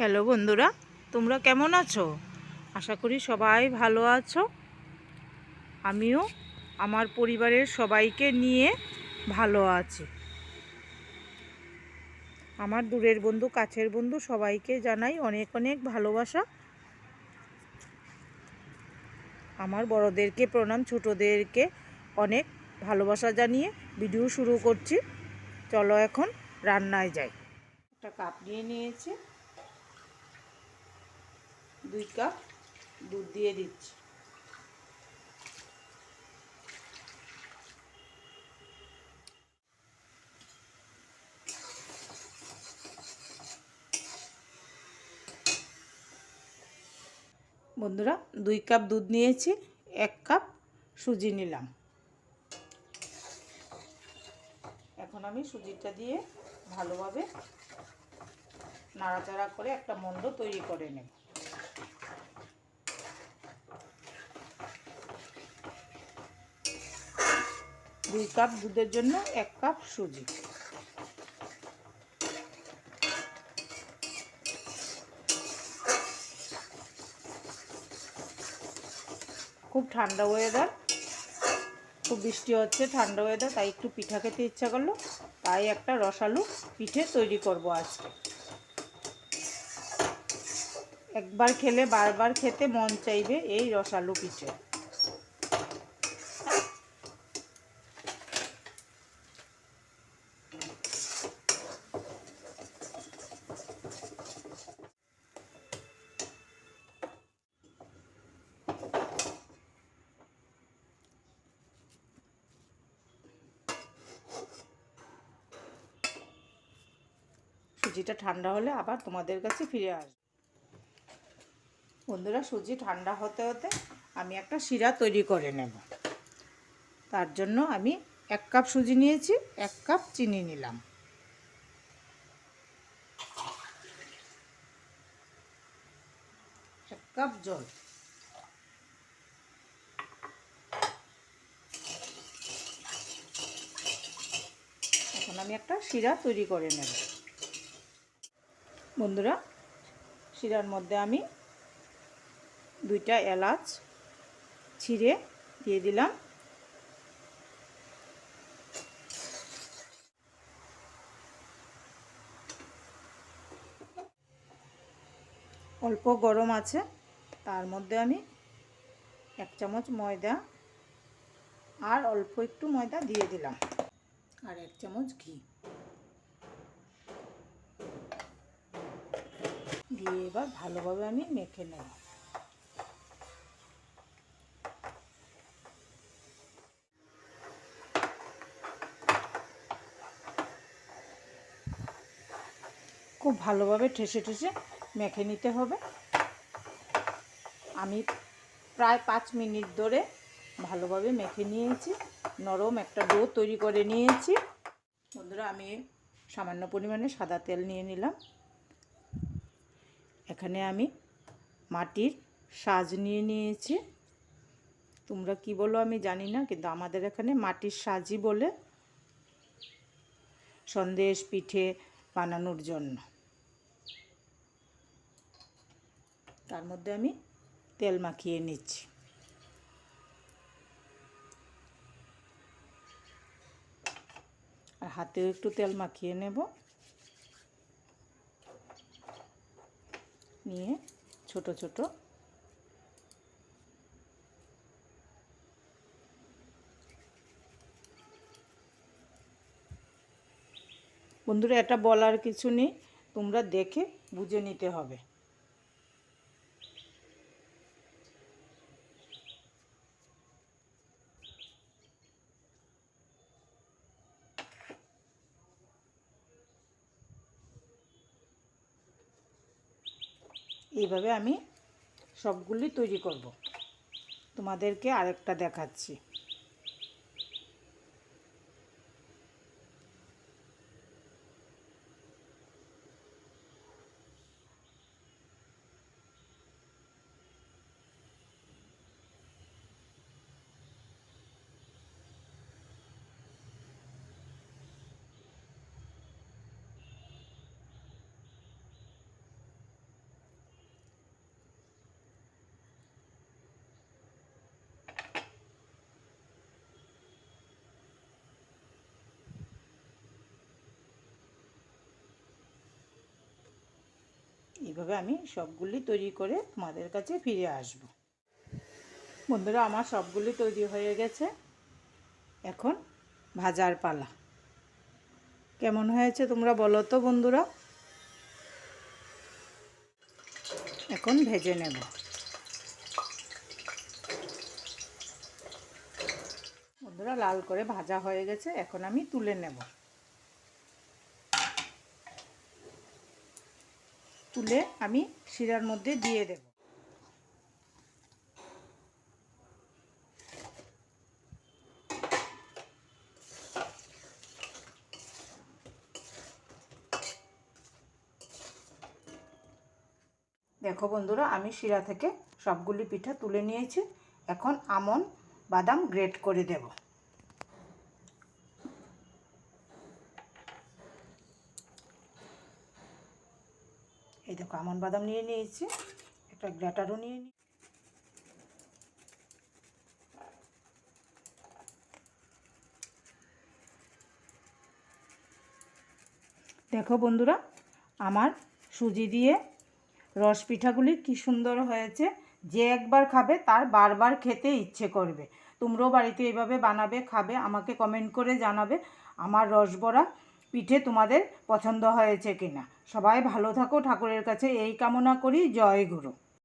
Hello বন্ধুরা, তোমরা কেমন আছো? আশা করি সবাই ভালো আছো। আমিও আমার পরিবারের সবাইকে নিয়ে ভালো আছি। আমার দূরের বন্ধু, কাছের বন্ধু সবাইকে জানাই অনেক অনেক ভালোবাসা। আমার বড়দেরকে, প্রণাম ছোটদেরকে অনেক ভালোবাসা জানিয়ে ভিডিও শুরু করছি। চলো এখন রান্নায় যাই। একটা কাপ নিয়ে নিয়েছি। দুই কাপ দুধ দিয়ে দিচ্ছি। বন্ধুরা, দুই কাপ দুধ নিয়েছি, এক কাপ সুজি নিলাম। এখন আমি সুজিটা দিয়ে ভালোভাবে নাড়াচাড়া করে একটা মন্ড তৈরি করে নেব। দুই কাপ দুধের জন্য এক কাপ সুজি। খুব ঠান্ডা ওয়েদার খুব বৃষ্টি হচ্ছে, ঠান্ডা ওয়েদার তাই একটু পিঠা খেতে ইচ্ছা করল। তাই একটা রসালু পিঠে তৈরি করব আজকে। একবার খেলে, বারবার খেতে মন চাইবে এই রসালু পিঠে। সুজিটা ঠান্ডা হলে আবার তোমাদের কাছে ফিরে আসবে। বন্ধুরা, সুজি ঠান্ডা হতে হতে আমি একটা শিরা তৈরি করে নেব। তার জন্য আমি এক কাপ সুজি নিয়েছি, এক কাপ চিনি নিলাম। এক কাপ জল। এখন আমি একটা শিরা তৈরি করে নেব। বন্ধুরা, শিরার মধ্যে আমি দুইটা এলাচ ছিঁড়ে দিয়ে দিলাম। অল্প গরম আছে, তার মধ্যে আমি এক চামচ ময়দা আর অল্প একটু ময়দা দিয়ে দিলাম। আর এক চামচ ঘি। দিয়ে এবার ভালোভাবে আমি মেখে নেব। খুব ভালোভাবে ঠেসে ঠেসে মেখে নিতে হবে। আমি প্রায় পাঁচ মিনিট ধরে ভালোভাবে মেখে নিয়েছি, নরম একটা ডো তৈরি করে নিয়েছি। বন্ধুরা, আমি সামান্য পরিমাণে সাদা তেল নিয়ে নিলাম। এখানে আমি মাটির সাজ নিয়ে নিয়েছি। তোমরা কি বলো আমি জানি না, কিন্তু আমাদের এখানে মাটির সাজই বলে সন্দেশ পিঠে বানানোর জন্য। তার মধ্যে আমি তেল মাখিয়ে নিচ্ছি। আর হাতেও একটু তেল মাখিয়ে নেব। নিয়ে ছোট ছোট। বন্ধুরা এটা বলার কিছু নেই। তোমরা দেখে বুঝে নিতে হবে। এইভাবে আমি সবগুলি তৈরি করব। তোমাদেরকে আরেকটা দেখাচ্ছি। এইভাবে আমি সবগুলি তৈরি করে তোমাদের কাছে ফিরে আসব। বন্ধুরা, আমার সবগুলি তৈরি হয়ে গেছে। এখন ভাজার পালা। কেমন হয়েছে তোমরা বলো তো বন্ধুরা? এখন ভেজে নেব। বন্ধুরা, লাল করে ভাজা হয়ে গেছে। এখন আমি তুলে নেব। তুলে আমি শিরার মধ্যে দিয়ে দেব। দেখো বন্ধুরা, আমি শিরা থেকে সবগুলি পিঠা তুলে নিয়েছি। এখন আমন বাদাম গ্রেট করে দেব। এই দেখো আমন বাদাম নিয়ে নিয়েছি, একটা গ্রেটারও নিয়ে নিই দেখো বন্ধুরা, আমার সুজি দিয়ে রস পিঠাগুলি কি সুন্দর হয়েছে। যে একবার খাবে তার বারবার খেতে ইচ্ছে করবে। তোমরাও বাড়িতে এইভাবে বানাবে, খাবে, আমাকে কমেন্ট করে জানাবে। আমার রসবড়া পিঠে তোমাদের পছন্দ হয়েছে কিনা। সবাই ভালো থাকো, ঠাকুরের কাছে এই কামনা করি। জয় গুরু।